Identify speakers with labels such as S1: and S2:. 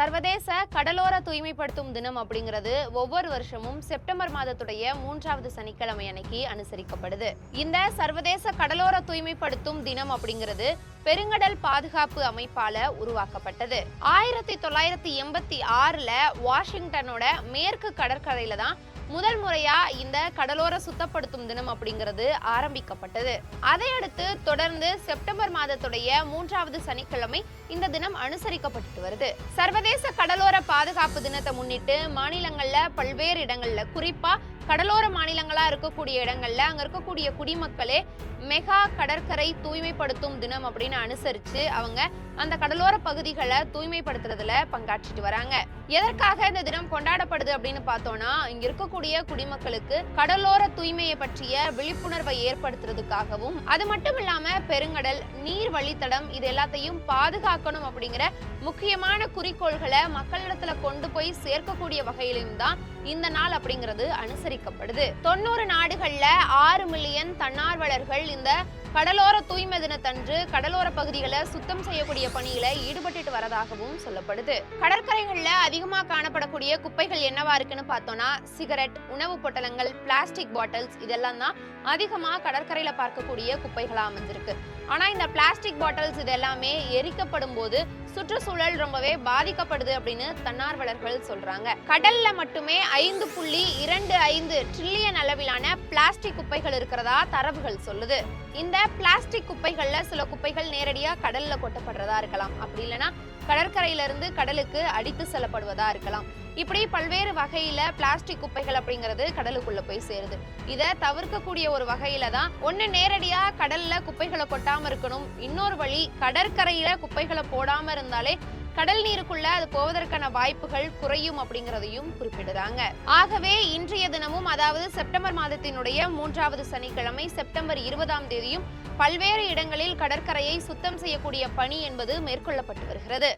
S1: சர்வதேச கடலோர தூய்மைப்படுத்தும் தினம் அப்படிங்கிறது ஒவ்வொரு வருஷமும் செப்டம்பர் மாதத்துடைய மூன்றாவது சனிக்கிழமை அன்னைக்கு அனுசரிக்கப்படுது. இந்த சர்வதேச கடலோர தூய்மைப்படுத்தும் தினம் அப்படிங்கிறது பெருங்கடல் பாதுகாப்பு அமைப்பால உருவாக்கப்பட்டது. ஆயிரத்தி தொள்ளாயிரத்தி எண்பத்தி ஆறுல வாஷிங்டனோட மேற்கு கடற்கரையில தான் முதல் முறையா இந்த கடலோர சுத்தப்படுத்தும் தினம் அப்படிங்கிறது ஆரம்பிக்கப்பட்டது. அதையடுத்து தொடர்ந்து செப்டம்பர் மாதத்துடைய மூன்றாவது சனிக்கிழமை இந்த தினம் அனுசரிக்கப்பட்டு வருது. சர்வதேச கடலோர பாதுகாப்பு தினத்தை முன்னிட்டு மாநிலங்கள்ல பல்வேறு இடங்கள்ல குறிப்பா கடலோர மாநிலங்களா இருக்கக்கூடிய இடங்கள்ல அங்க இருக்கக்கூடிய குடிமக்களே மெகா கடற்கரை தூய்மைப்படுத்தும் தினம் அப்படின்னு அனுசரிச்சு அவங்க அந்த கடலோர பகுதிகளை தூய்மைப்படுத்துறதுல பங்காற்றிட்டு வராங்க. எதற்காக இந்த தினம் கொண்டாடப்படுது அப்படின்னு பார்த்தோம்னா இங்க இருக்கக்கூடிய குடிமக்களுக்கு கடலோர தூய்மையை பற்றிய விழிப்புணர்வை ஏற்படுத்துறதுக்காகவும் அது மட்டும் இல்லாம பெருங்கடல் நீர் வழித்தடம் இது எல்லாத்தையும் பாதுகாக்கணும் அப்படிங்கிற முக்கியமான குறிக்கோள்களை மக்களிடத்துல கொண்டு போய் சேர்க்கக்கூடிய வகையிலும் தான் இந்த நாள் அப்படிங்கிறது அனுசரிக்கப்படுது தொண்ணூறு நாடுகள்ல ஆறு மில்லியன் தன்னார்வலர்கள் இந்த கடலோர தூய்மை தினத்தன்று கடலோர பகுதிகளை சுத்தம் செய்யக்கூடிய பணியில ஈடுபட்டுட்டு வரதாகவும் சொல்லப்படுது. கடற்கரைகள்ல அதிகமாக காணப்படக்கூடிய குப்பைகள் என்னவா இருக்குன்னு பார்த்தோம்னா சிகரெட் உணவு பொட்டலங்கள் பிளாஸ்டிக் பாட்டில்ஸ் இதெல்லாம் தான் அதிகமா கடற்கரையில பார்க்கக்கூடிய குப்பைகளா அமைஞ்சிருக்கு. ஆனா இந்த பிளாஸ்டிக் பாட்டில்ஸ் இது எல்லாமே எரிக்கப்படும் போது சுற்றுச்சூழல் ரொம்பவே பாதிக்கப்படுது அப்படின்னு தன்னார்வலர்கள் சொல்றாங்க. கடல்ல மட்டுமே ஐந்து புள்ளி இரண்டு ஐந்து ட்ரில்லியன் அளவிலான பிளாஸ்டிக் குப்பைகள் இருக்கிறதா தரவுகள் சொல்லுது. இந்த பிளாஸ்டிக் குப்பைகள்ல சில குப்பைகள் நேரடியா கடல்ல கொட்டப்படுறதா இருக்கலாம். அப்படி இல்லைன்னா கடற்கரையில இருந்து கடலுக்கு அடித்து செல்லப்படுவதா இருக்கலாம். இப்படி பல்வேறு வகையில பிளாஸ்டிக் குப்பைகள் அப்படிங்கிறது கடலுக்குள்ள போய் சேருது. இதை தவிர்க்கக்கூடிய ஒரு வகையில தான் ஒண்ணு நேரடியா கடல்ல குப்பைகளை கொட்டாம இருக்கணும். இன்னொரு வழி கடற்கரையில குப்பைகளை போடாம இருந்தாலே கடல் நீருக்குள்ள அது போவதற்கான வாய்ப்புகள் குறையும் அப்படிங்கிறதையும் குறிப்பிடுறாங்க. ஆகவே இன்றைய தினமும் அதாவது செப்டம்பர் மாதத்தினுடைய மூன்றாவது சனிக்கிழமை செப்டம்பர் இருபதாம் தேதியும் பல்வேறு இடங்களில் கடற்கரையை சுத்தம் செய்யக்கூடிய பணி என்பது மேற்கொள்ளப்பட்டு வருகிறது.